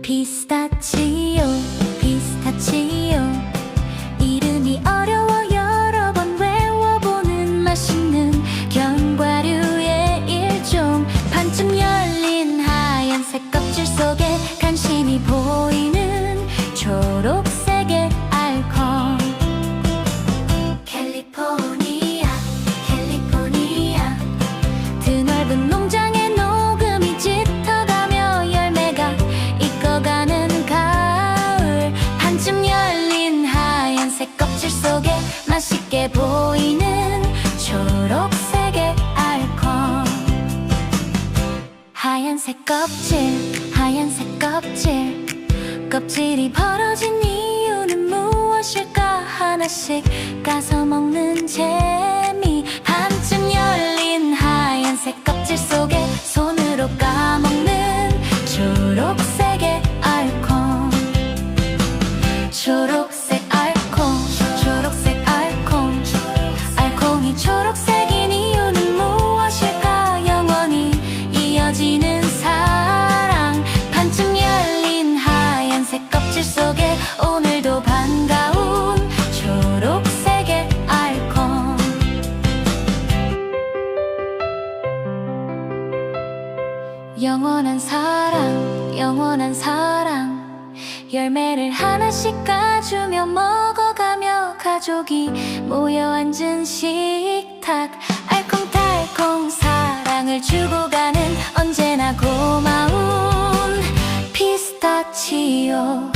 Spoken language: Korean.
피스타치오 피스타치오 이름이 어려워 여러 번 외워보는 맛있는 견과류의 일종. 반쯤 열린 하얀색 껍질 하얀색 껍질 속에 맛있게 보이는 초록색의 알콩. 하얀색 껍질 하얀색 껍질. 껍질이 벌어진 이유는 무엇일까? 하나씩 까서 먹는 재 오늘도 반가운 초록색의 알콩 영원한 사랑 영원한 사랑. 열매를 하나씩 까주며 먹어가며 가족이 모여 앉은 식탁. 알콩달콩 사랑을 주고 가는 언제나 고마운 피스타치오